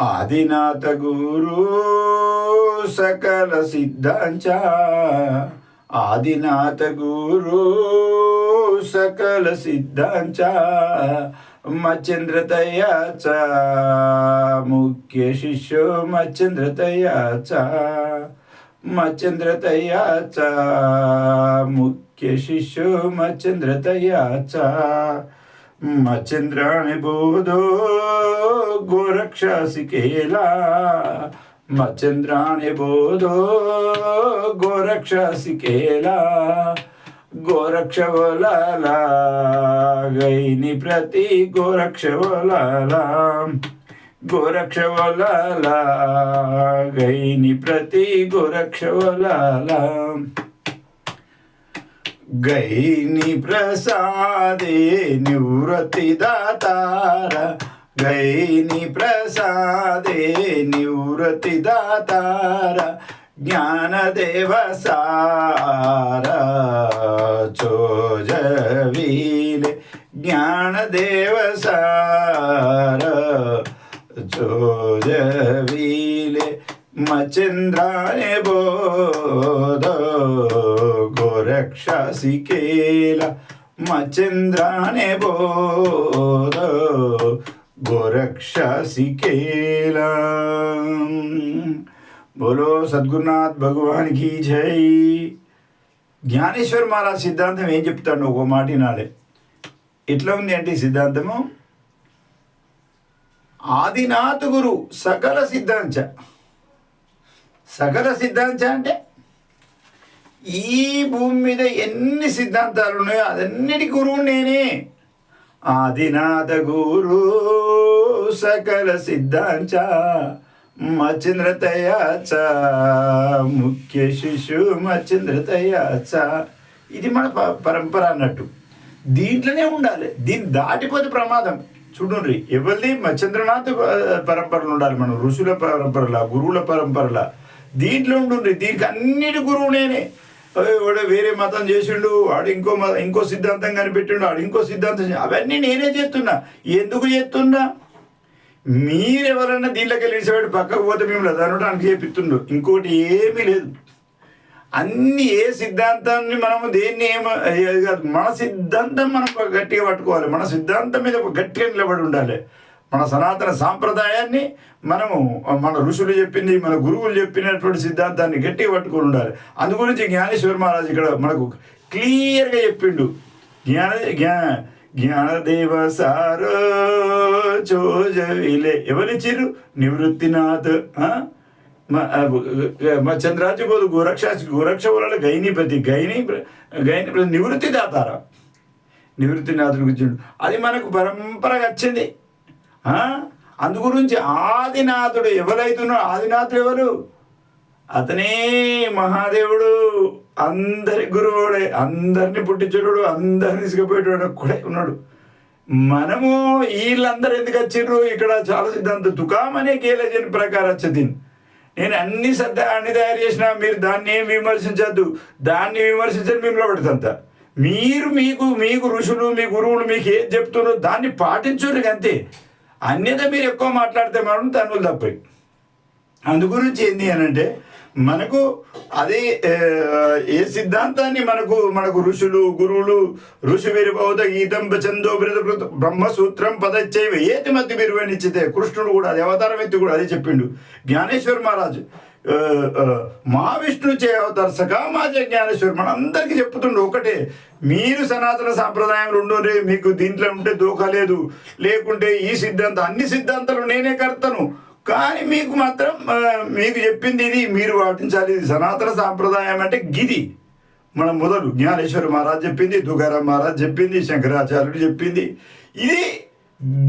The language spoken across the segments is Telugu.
ఆదినాథ గురు సకల సిద్ధాంచ. ఆదినాథ గురు సకల సిద్ధాంచ. మచంద్రతయాచ ముఖ్య శిష్యో మచంద్రతయాచ మచంద్రతయాచ ముఖ్య శిష్యు మచంద్రతయాచ మచంద్రాణి బోధో గోరక్షాసికేలా మచంద్రాణి బోధో గోరక్షాసికేలా గోరక్షవలాలా గైని ప్రతి గోరక్షవలాలా. गोरक्षवलाला गोरक्षवलाला गैनी प्रति गोरक्षवलाला गैनी प्रसादे निवृत्तिदातार गैनी प्रसादे निवृत्तिदातार ज्ञानदेव सार चोजवीले ज्ञानदेव చంద్రాని ಬೋಧ గోరక్షసి కేల మచంద్రాని ಬೋಧ గోరక్షసి కేల బోలో సద్గురునాథ్ భగవాన్ కీ జై జ్ఞానేశ్వర్ మహారాజ్ సిద్ధాంతం ఏం చెప్తాడు ఒక మాట నాడే ఎట్లా ఉంది అంటే సిద్ధాంతము? ఆదినాథ్ గురు సకల సిద్ధాంత సకల సిద్ధాంత అంటే ఈ భూమి మీద ఎన్ని సిద్ధాంతాలు ఉన్నాయో అదన్నిటి గురువు నేనే. ఆదినాథ గురు సకల సిద్ధాంత మచింద్రతయాచ ముఖ్య శిశు మచింద్రతయాచ ఇది మన ప- పరంపర అన్నట్టు. దీంట్లోనే ఉండాలి. దీన్ని దాటిపోతే ప్రమాదం. చూడండి ఎవరిది మచంద్రనాథ్ పరంపరలు ఉండాలి మనం. ఋషుల పరంపరలా గురువుల పరంపరలా. దీంట్లో ఉండుండ్రి. దీనికి అన్నిటి గురువు నేనే. ఓయ్ వాడు వేరే మతం చేసిండు వాడు ఇంకో మత ఇంకో సిద్ధాంతం కనిపెట్టిండు వాడు ఇంకో సిద్ధాంతం అవన్నీ నేనే చేస్తున్నా. ఎందుకు చేస్తున్నా? మీరెవరన్నా దీంట్లోకి వెళ్ళేసేవాడు పక్కకు పోతే మేము చదవడానికి చేపిస్తుండు. ఇంకోటి ఏమీ లేదు. అన్ని ఏ సిద్ధాంతాన్ని మనము దేన్ని ఏమో కాదు మన సిద్ధాంతం మనం గట్టిగా పట్టుకోవాలి. మన సిద్ధాంతం మీద ఒక గట్టిగా నిలబడి ఉండాలి. మన సనాతన సాంప్రదాయాన్ని మనము మన ఋషులు చెప్పింది మన గురువులు చెప్పినటువంటి సిద్ధాంతాన్ని గట్టిగా పట్టుకొని ఉండాలి. అందు గురించి జ్ఞానేశ్వర మహారాజ్ ఇక్కడ మనకు క్లియర్గా చెప్పిండు. జ్ఞాన జ్ఞా జ్ఞానదేవ సారో చోజవిలే. ఎవరిచ్చిర్రు? నివృత్తినాథ్ మా చంద్రాజు బోధు గోరక్ష గోరక్ష వల్ల గైనీపతి గైని గైని నివృత్తి దాతారా నివృత్తినాథుడు గురించి. అది మనకు పరంపరగా వచ్చింది. అందుగురించి అందు గురించి ఆదినాథుడు ఎవరైతున్నాడు ఆదినాథుడు ఎవరు? అతనే మహాదేవుడు. అందరి గురువుడే అందరిని పుట్టించుడు అందరిని ఇసుకపోయేటోడు కూడా ఉన్నాడు. మనము వీళ్ళందరూ ఎందుకు వచ్చిర్రు? ఇక్కడ చాలా సిద్ధాంతం తుకామనే కేలజన్ ప్రకారం వచ్చింది. నేను అన్ని సర్ద అన్ని తయారు చేసినా మీరు దాన్ని ఏం విమర్శించద్దు. దాన్ని విమర్శించని మిమ్మల్ని పెడుతుంత. మీరు మీకు మీకు ఋషులు మీ గురువులు మీకు ఏం చెప్తున్నారో దాన్ని పాటించుర్రు అంతే అన్యత మీరు ఎక్కువ మాట్లాడితే మనం తనువులు తప్పాయి. అందు గురించి ఏంటి అని అంటే మనకు అది ఏ, సిద్ధాంతాన్ని మనకు మనకు ఋషులు గురువులు ఋషి విరుబౌధ గీతం చందో బ్రహ్మసూత్రం పదచ్చేవి ఏతి మధ్య విరువనిచ్చితే కృష్ణుడు కూడా అది అవతారం ఎత్తి కూడా అదే చెప్పిండు. జ్ఞానేశ్వర్ మహారాజు మా విష్ణు మహావిష్ణువు చే అవతార సకామాజ మన అందరికీ చెప్తుండే ఒకటే మీరు సనాతన సాంప్రదాయంలో ఉండే మీకు దీంట్లో ఉంటే దోఖ లేదు. లేకుంటే ఈ సిద్ధాంతం అన్ని సిద్ధాంతాలు నేనే కర్తను. కానీ మీకు మాత్రం మీకు చెప్పింది ఇది మీరు పాటించాలి ఇది సనాతన సాంప్రదాయం అంటే గిది. మనం మొదలు జ్ఞానేశ్వర మహారాజ్ చెప్పింది తుకారాం మహారాజ్ చెప్పింది శంకరాచార్యుడు చెప్పింది. ఇది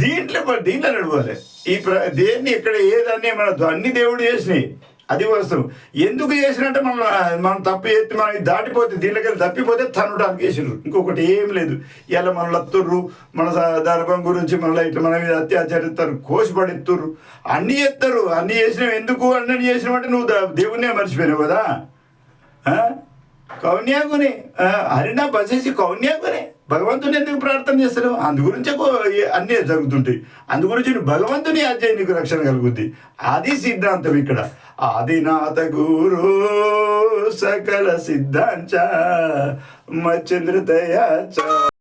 దీంట్లో దీంట్లో నడవాలి. ఈ ప్ర దేన్ని ఇక్కడ ఏదన్నీ మన అన్ని దేవుడు చేసినాయి. అది వస్తువు. ఎందుకు చేసినట్టే మనం మనం తప్పు చేస్తే మనం దాటిపోతే దీంట్లోకి తప్పిపోతే తనడానికి చేసినారు ఇంకొకటి ఏం లేదు. ఇలా మన లత్తుర్రు మన దర్భం ధర్మం గురించి మన ఇట్లా మన మీద అత్యాచారిస్తారు కోసిపడిస్తుర్రు అన్ని చేస్తారు. అన్నీ చేసినావు ఎందుకు? అన్నీ చేసినవంటే నువ్వు దేవుణ్ణే మర్చిపోయినావు కదా? ఆ? కౌన్యాకుని ఆ, హరినా బసేసి కౌన్యాకునే భగవంతుని ఎందుకు ప్రార్థన చేస్తారు అందు గురించే అన్నీ జరుగుతుంటాయి. అందు గురించి నువ్వు భగవంతుని అధ్యయ నీకు రక్షణ కలుగుద్ది. అది సిద్ధాంతం ఇక్కడ. ఆదినాథ గురు సకల సిద్ధాంచ మచ్చంద్రతయాచ